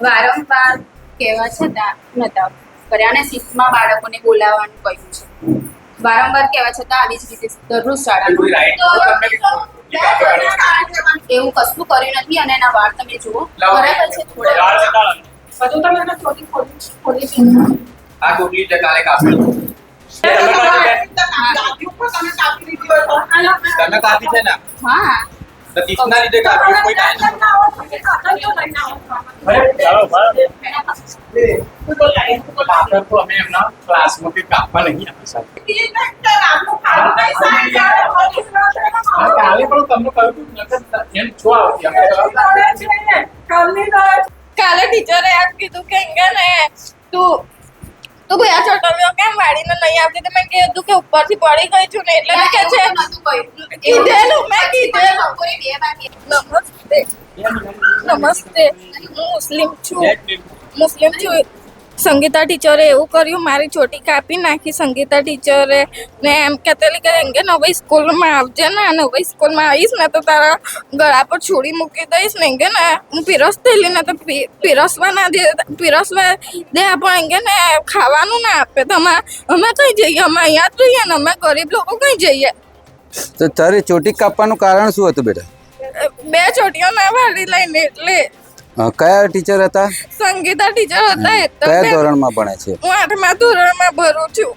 વારંવાર કહેવા છતાં નતા કર્યા અને શિફ્ટમાં બાળકોને બોલાવવાનું કહ્યું છે. વારંવાર કહેવા છતાં આવી જ રીતે દરરોજ શાળામાં. એવું કશું કર્યું નથી અને એના વાળ તમે જુઓ. બરાબર છે થોડા. બધું તમે કાપી છે ને? હા. તો કિસના લીધે કાપી કોઈ ટાઈમ કાપડ તો અમે એમના ક્લાસમાંથી કાપવા નહીં આપી શકતા કાલે પણ તમને કહ્યું એમ છો કાલે ટીચરે એમ કીધું કે ને તું તું ગયા તમે કેમ વાડીને નહીં આવતી તો મેં કીધું કે ઉપરથી પડી ગઈ છું ને એટલે કે છે કીધેલું મેં કીધેલું નમસ્તે નમસ્તે હું મુસ્લિમ છું. મુસ્લિમ છું. સંગીતા ટીચરે એવું કર્યું, મારી ચોટી કાપી નાખી સંગીતા ટીચરે. ને એમ કહેતેલી કે કે નવી સ્કૂલમાં આવજે ને નવી સ્કૂલમાં આવીશ ને તો તારા ગળા પર છોડી મૂકી દઈશ ને કે ને, હું પીરસ થયેલી ને તો પીરસવા ના દે, પીરસવા દે, પણ એમ કે ને ખાવાનું ના આપે. તો અમે કઈ જઈએ? અમે અહીંયા જ રહીએ ને, અમે ગરીબ લોકો કઈ જઈએ? તો તારી ચોટી કાપવાનું કારણ શું હતું બેટા? બે ચોટીઓ ના વાળી લઈને એટલે કયા ટીચર હતા? સંગીતા ટીચર હતા એ કયા ધોરણમાં ભણે છે? હું આઠમા ધોરણમાં ભરું છું.